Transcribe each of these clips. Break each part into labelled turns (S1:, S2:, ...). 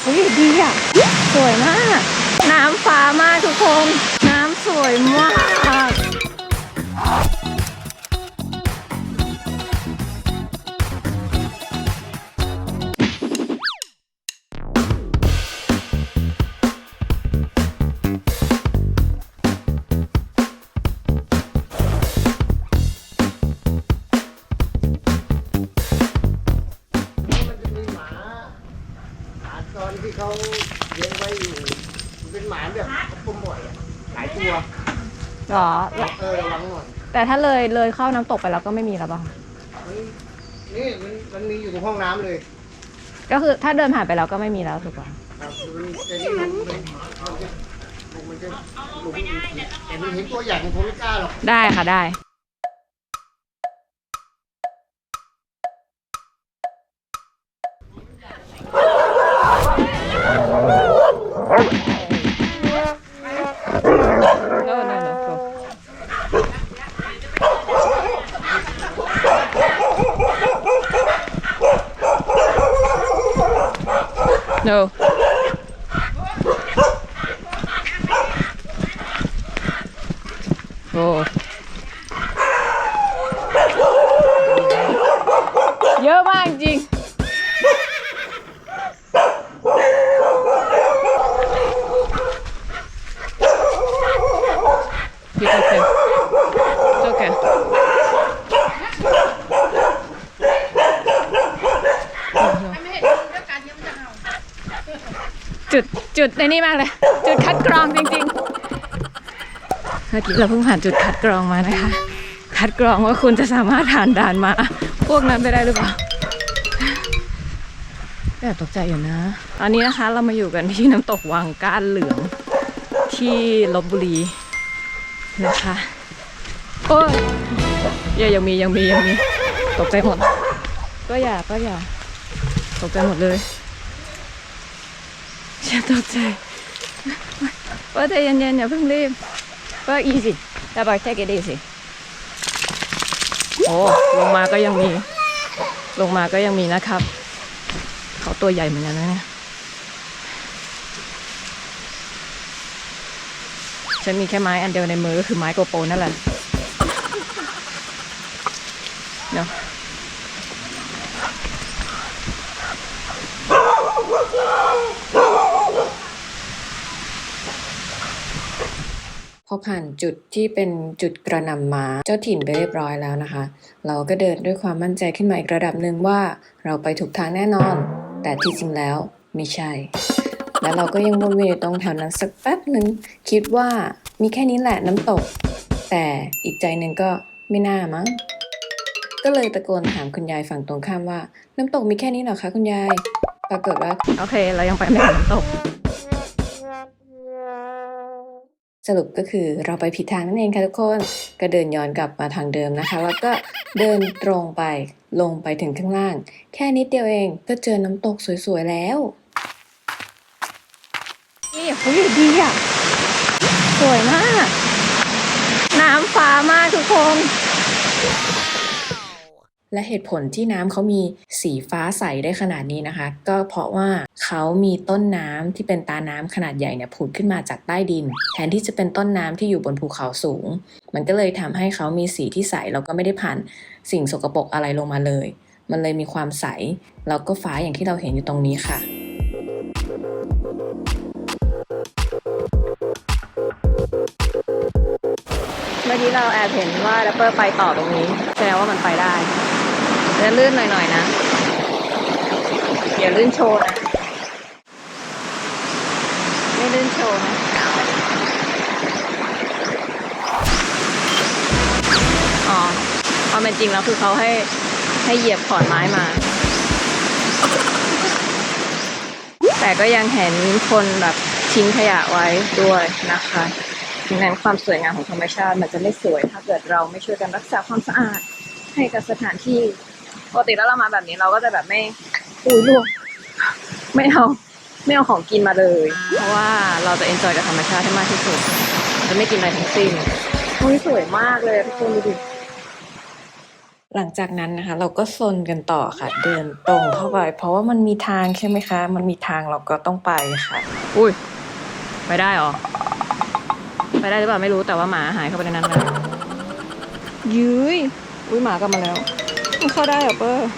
S1: เฮ้ยดีอะ สวยมาก น้ำฟ้ามากทุกคน น้ำสวยมาก
S2: เขาเลี้ยงไว้อยู่มันเป็นหมาแบบเขาปมบ่อยอะหลายตัว
S1: หรอ
S2: เออระวังหน่อย
S1: แต่ถ้าเลยเลยเข้าน้ำตกไปแล้วก็ไม่มีแล้วป่ะ
S2: มันนี่มันมันมีอยู่ตรงห้องน้ำเลย
S1: ก็คือถ้าเดินผ่านไปแล้วก็ไม่มีแล้วถูกป่ะ
S2: ครับมันจะนี่มันมันมันจะมันจะหลุมแต่มันเห็นตัวใหญ่ผมคงไม่กล้าหรอก
S1: ได้ค่ะได้ No. Oh. เยอะมากจริง It's okay. It's okay. No. จุดจุดในนี่มากเลย จุดคัดกรองจริงๆ เมื่อกี้เราเพิ่งผ่านจุดคัดกรองมานะคะ คัดกรองว่าคุณจะสามารถผ่านด่านมา พวกนั้นไปได้หรือเปล่าแอบตกใจอยู่นะตอนนี้นะคะเรามาอยู่กันที่น้ำตกวังก้านเหลืองที่ลบบุรีนะคะโอ้ยยังยังมียังมียังมีตกใจหมด ก็อย่าก็อย่าตกใจหมดเลย อย่าตกใจว่าใจเย็นๆอย่าเพิ่งรีบก็อีสิแต่บอกแค่กี่ดีสิโอ้ลงมาก็ยังมี ลงมาก็ยังมีนะครับ เขาตัวใหญ่เหมือนกันนะเนี่ยฉันมีแค่ไม้อันเดียวในมือก็คือไม้โกโปรนั่นแหละเนาะ
S3: อผ่านจุดที่เป็นจุดกระนำม้าเจ้าถิ่นไปเรียบร้อยแล้วนะคะ เราก็เดินด้วยความมั่นใจขึ้นมาอีกระดับหนึ่งว่าเราไปถูกทางแน่นอน แต่ที่จริงแล้วไม่ใช่ แล้วเราก็ยังวนเวียนอยู่ตรงแถวนั้นสักแป๊บหนึ่งคิดว่ามีแค่นี้แหละน้ำตก แต่อีกใจหนึ่งก็ไม่น่ามั้งก็เลยตะโกนถามคุณยายฝั่งตรงข้ามว่า น้ำตกมีแค่นี้เหรอคะคุณยาย ปรากฏว่า
S1: โอเค เรายังไปไม่ถึงน้ำตก
S3: สรุปก็คือเราไปผิดทางนั่นเองค่ะทุกคน ก็เดินย้อนกลับมาทางเดิมนะคะ แล้วก็เดินตรงไปลงไปถึงข้างล่าง แค่นิดเดียวเองก็เจอน้ำตกสวยๆแล้ว
S1: นี่เฮ้ยดีอะ สวยมาก น้ำฟ้ามากทุกคน
S3: และเหตุผลที่น้ำเขามีสีฟ้าใสได้ขนาดนี้นะคะ ก็เพราะว่าเขามีต้นน้ำที่เป็นตาน้ำขนาดใหญ่เนี่ยผุดขึ้นมาจากใต้ดิน แทนที่จะเป็นต้นน้ำที่อยู่บนภูเขาสูง มันก็เลยทำให้เขามีสีที่ใสแล้วก็ไม่ได้ผ่านสิ่งสกปรกอะไรลงมาเลย มันเลยมีความใสแล้วก็ฟ้าอย่างที่เราเห็นอยู่ตรงนี้ค่ะ
S1: เมื่อกี้เราแอบเห็นว่าแรปเปอร์ไปต่อตรงนี้แสดงว่ามันไปได้ จะลื่นหน่อยๆนะอย่าลื่นโชว์นะ ไม่ลื่นโชว์นะอ๋อความเป็นจริงแล้วคือเขาให้ให้เหยียบขอนไม้มา แต่ก็ยังเห็นคนแบบทิ้งขยะไว้ด้วยนะคะดังนั้นความสวยงามของธรรมชาติมันจะไม่สวย ถ้าเกิดเราไม่ช่วยกันรักษาความสะอาดให้กับสถานที่ ปกติแล้วเรามาแบบนี้เราก็จะแบบไม่อุ้ยลูกไม่เอาไม่เอาของกินมาเลย เพราะว่าเราจะเอนจอยกับธรรมชาติให้มากที่สุด จะไม่กินอะไรทั้งสิ้นโอ้ยสวยมากเลยทุกคนดูดิ
S3: หลังจากนั้นนะคะ เราก็ซนกันต่อค่ะ เดินตรงเข้าไป เพราะว่ามันมีทางใช่ไหมคะ มันมีทางเราก็ต้องไปค่ะ
S1: อุ้ยไปได้เหรอ ไปได้หรือเปล่าไม่รู้แต่ว่าหมาหายเข้าไปในนั้นแล้วยืยอุ้ยหมากลับมาแล้วมัน เข้าได้เหรอเปอร์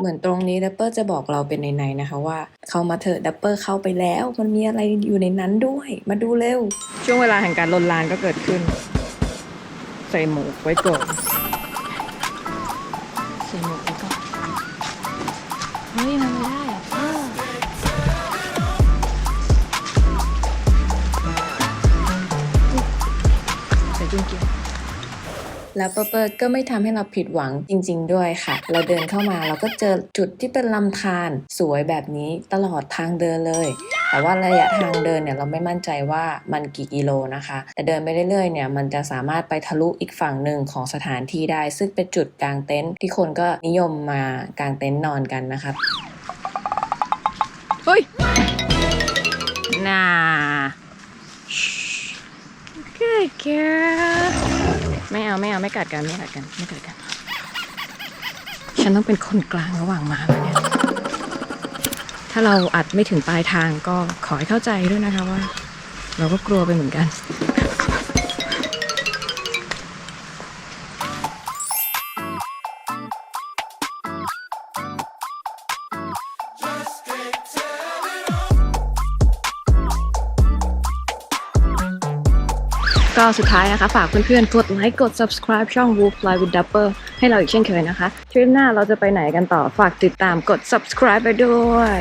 S3: เหมือนตรงนี้ดัปเปอร์จะบอกเราเป็นในๆนะคะว่า เข้ามาเถอะดัปเปอร์เข้าไปแล้ว มันมีอะไรอยู่ในนั้นด้วย มาดูเร็ว
S1: ช่วงเวลาแห่งการลนลานก็เกิดขึ้น ใส่หมวกไว้ก่อนใส่หมวกไว้ก่อนเฮ้ยมันไม่ได้อะเปอร์ใส่จุ้งเกียว
S3: แล้วเปอร์เปอร์ก็ไม่ทำให้เราผิดหวังจริง ๆ ด้วยค่ะ เราเดินเข้ามาเราก็เจอจุดที่เป็นลำธารสวยแบบนี้ตลอดทางเดินเลย แต่ว่าระยะทางเดินเนี่ยเราไม่มั่นใจว่ามันกี่กิโลนะคะ แต่เดินไปเรื่อยๆเนี่ยมันจะสามารถไปทะลุอีกฝั่งหนึ่งของสถานที่ได้ ซึ่งเป็นจุดกางเต็นท์ที่คนก็นิยมมากางเต็นท์นอนกันนะคะ
S1: เฮ้ยน่าเกิดแก ไม่เอาไม่เอาไม่กัดกันไม่กัดกันไม่กัดกัน ฉันต้องเป็นคนกลางระหว่างหมาแล้วเนี่ย ถ้าเราอัดไม่ถึงปลายทางก็ขอให้เข้าใจด้วยนะคะว่า เราก็กลัวไปเหมือนกัน ก็สุดท้ายนะคะ ฝากเพื่อนๆ กดไลค์ กด subscribe ช่อง Wolf Fly with Double ให้เราอีกเช่นเคยนะคะ ทริปหน้าเราจะไปไหนกันต่อ ฝากติดตามกด subscribe ไปด้วย